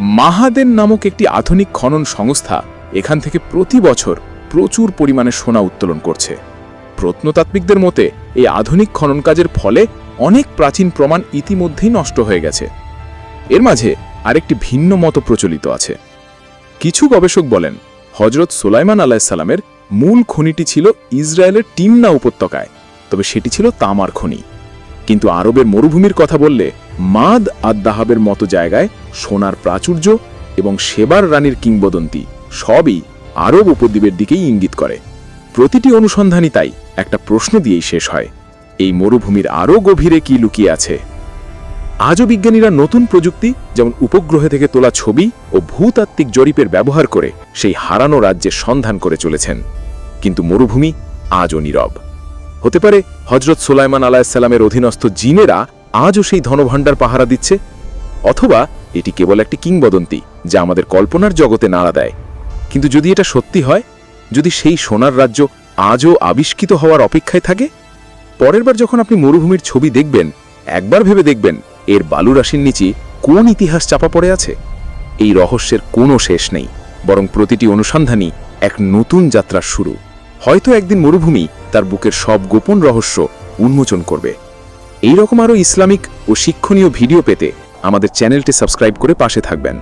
মাহাদেন নামক একটি আধুনিক খনন সংস্থা এখান থেকে প্রতি বছর প্রচুর পরিমাণে সোনা উত্তোলন করছে। প্রত্নতাত্ত্বিকদের মতে, এই আধুনিক খনন কাজের ফলে অনেক প্রাচীন প্রমাণ ইতিমধ্যেই নষ্ট হয়ে গেছে। এর মাঝে আরেকটি ভিন্ন মত প্রচলিত আছে। কিছু গবেষক বলেন হজরত সোলাইমান আলাহিসাল্লামের মূল খনিটি ছিল ইসরায়েলের টিমনা উপত্যকায়, তবে সেটি ছিল তামার খনি। কিন্তু আরবের মরুভূমির কথা বললে মাদ আদাহাবের মতো জায়গায় সোনার প্রাচুর্য এবং সেবার রানীর কিংবদন্তি সবই আরব উপদ্বীপের দিকেই ইঙ্গিত করে। প্রতিটি অনুসন্ধানই তাই, একটা প্রশ্ন দিয়েই শেষ হয়, এই মরুভূমির আরও গভীরে কি লুকিয়ে আছে? আজও বিজ্ঞানীরা নতুন প্রযুক্তি, যেমন উপগ্রহে থেকে তোলা ছবি ও ভূতাত্ত্বিক জরিপের ব্যবহার করে সেই হারানো রাজ্যের সন্ধান করে চলেছেন। কিন্তু মরুভূমি আজও নীরব। হতে পারে হজরত সোলাইমান আলাহিসাল্লামের অধীনস্থ জিনেরা আজও সেই ধনভাণ্ডার পাহারা দিচ্ছে? অথবা এটি কেবল একটি কিংবদন্তি যা আমাদের কল্পনার জগতে নাড়া দেয়। কিন্তু যদি এটা সত্যি হয়, যদি সেই সোনার রাজ্য আজও আবিষ্কৃত হওয়ার অপেক্ষায় থাকে? পরের বার যখন আপনি মরুভূমির ছবি দেখবেন, একবার ভেবে দেখবেন এর বালুরাশির নিচে কোন ইতিহাস চাপা পড়ে আছে। এই রহস্যের কোনো শেষ নেই, বরং প্রতিটি অনুসন্ধানই এক নতুন যাত্রার শুরু। হয়তো একদিন মরুভূমি তার বুকের সব গোপন রহস্য উন্মোচন করবে। এই রকম আরও ইসলামিক ও শিক্ষণীয় ভিডিও পেতে আমাদের চ্যানেলটি সাবস্ক্রাইব করে পাশে থাকবেন।